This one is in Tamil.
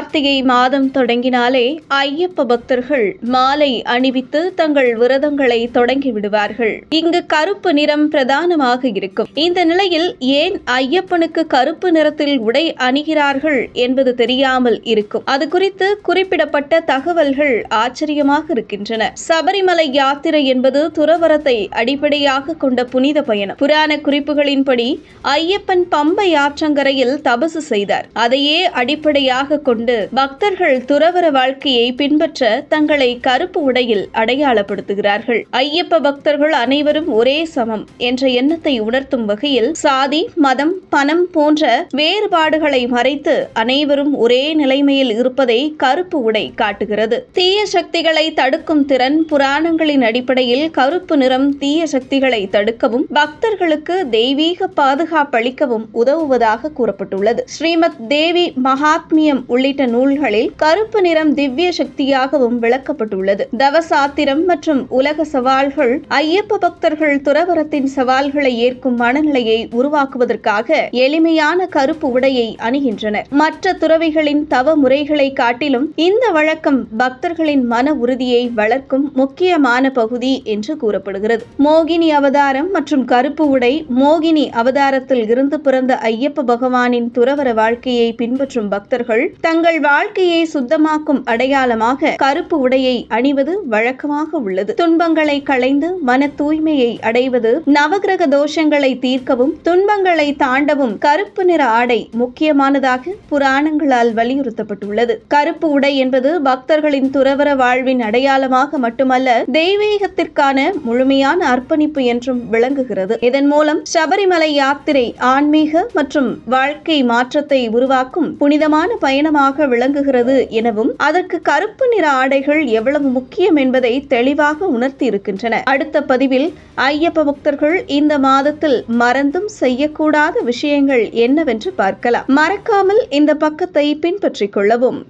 கார்த்திகை மாதம் தொடங்கினாலே ஐயப்ப பக்தர்கள் மாலை அணிவித்து தங்கள் விரதங்களை தொடங்கி விடுவார்கள். இங்கு கருப்பு நிறம் பிரதானமாக இருக்கும். இந்த நிலையில் ஏன் ஐயப்பனுக்கு கருப்பு நிறத்தில் உடை அணிகிறார்கள் என்பது தெரியாமல் இருக்கும். அது குறித்து குறிப்பிடப்பட்ட தகவல்கள் ஆச்சரியமாக இருக்கின்றன. சபரிமலை யாத்திரை என்பது துறவரத்தை அடிப்படையாக கொண்ட புனித பயணம். புராண குறிப்புகளின்படி ஐயப்பன் பம்பை ஆற்றங்கரையில் தபசு செய்தார். அதையே அடிப்படையாக கொண்டு பக்தர்கள் துறவர வாழ்க்கையை பின்பற்ற தங்களை கருப்பு உடையில் அடையாளப்படுத்துகிறார்கள். ஐயப்ப பக்தர்கள் அனைவரும் ஒரே சமம் என்ற எண்ணத்தை உணர்த்தும் வகையில் சாதி மதம் பணம் போன்ற வேறுபாடுகளை மறைத்து அனைவரும் ஒரே நிலைமையில் இருப்பதை கருப்பு உடை காட்டுகிறது. தீய சக்திகளை தடுக்கும் திறன் புராணங்களின் அடிப்படையில் கருப்பு நிறம் தீய சக்திகளை தடுக்கவும் பக்தர்களுக்கு தெய்வீக பாதுகாப்பளிக்கவும் உதவுவதாக கூறப்பட்டுள்ளது. ஸ்ரீமத் தேவி மகாத்மியம் உள்ளிட்ட உள்ளிட்ட நூல்களில் கருப்பு நிறம் திவ்ய சக்தியாகவும் விளக்கப்பட்டுள்ளது. தவசாத்திரம் மற்றும் உலக சவால்கள் ஐயப்ப பக்தர்கள் துறவரத்தின் சவால்களை ஏற்கும் மனநிலையை உருவாக்குவதற்காக எளிமையான கருப்பு உடையை அணிகின்றனர். மற்ற துறவிகளின் தவ முறைகளை காட்டிலும் இந்த வழக்கம் பக்தர்களின் மன உறுதியை வளர்க்கும் முக்கியமான பகுதி என்று கூறப்படுகிறது. மோகினி அவதாரம் மற்றும் கருப்பு உடை மோகினி அவதாரத்தில் இருந்து பிறந்த ஐயப்ப பகவானின் துறவர வாழ்க்கையை பின்பற்றும் பக்தர்கள் தங்கள் வாழ்க்கையை சுத்தமாக்கும் அடையாளமாக கருப்பு உடையை அணிவது வழக்கமாக உள்ளது. துன்பங்களை களைந்து மன தூய்மையை அடைவது நவகிரக தோஷங்களை தீர்க்கவும் துன்பங்களை தாண்டவும் கருப்பு நிற ஆடை முக்கியமானதாக புராணங்களால் வலியுறுத்தப்பட்டுள்ளது. கருப்பு உடை என்பது பக்தர்களின் துறவர வாழ்வின் அடையாளமாக மட்டுமல்ல தெய்வீகத்திற்கான முழுமையான அர்ப்பணிப்பு என்றும் விளங்குகிறது. இதன் மூலம் சபரிமலை யாத்திரை ஆன்மீக மற்றும் வாழ்க்கை மாற்றத்தை உருவாக்கும் புனிதமான பயணமாக விளங்குகிறது எனவும் அதற்கு கருப்பு நிற ஆடைகள் எவ்வளவு முக்கியம் என்பதை தெளிவாக உணர்த்தி இருக்கின்றன அடுத்த பதிவில் ஐயப்ப பக்தர்கள் இந்த மாதத்தில் மறந்தும் செய்யக்கூடாத விஷயங்கள் என்னவென்று பார்க்கலாம். மறக்காமல் இந்த பக்கத்தை பின்பற்றிக் கொள்ளவும்.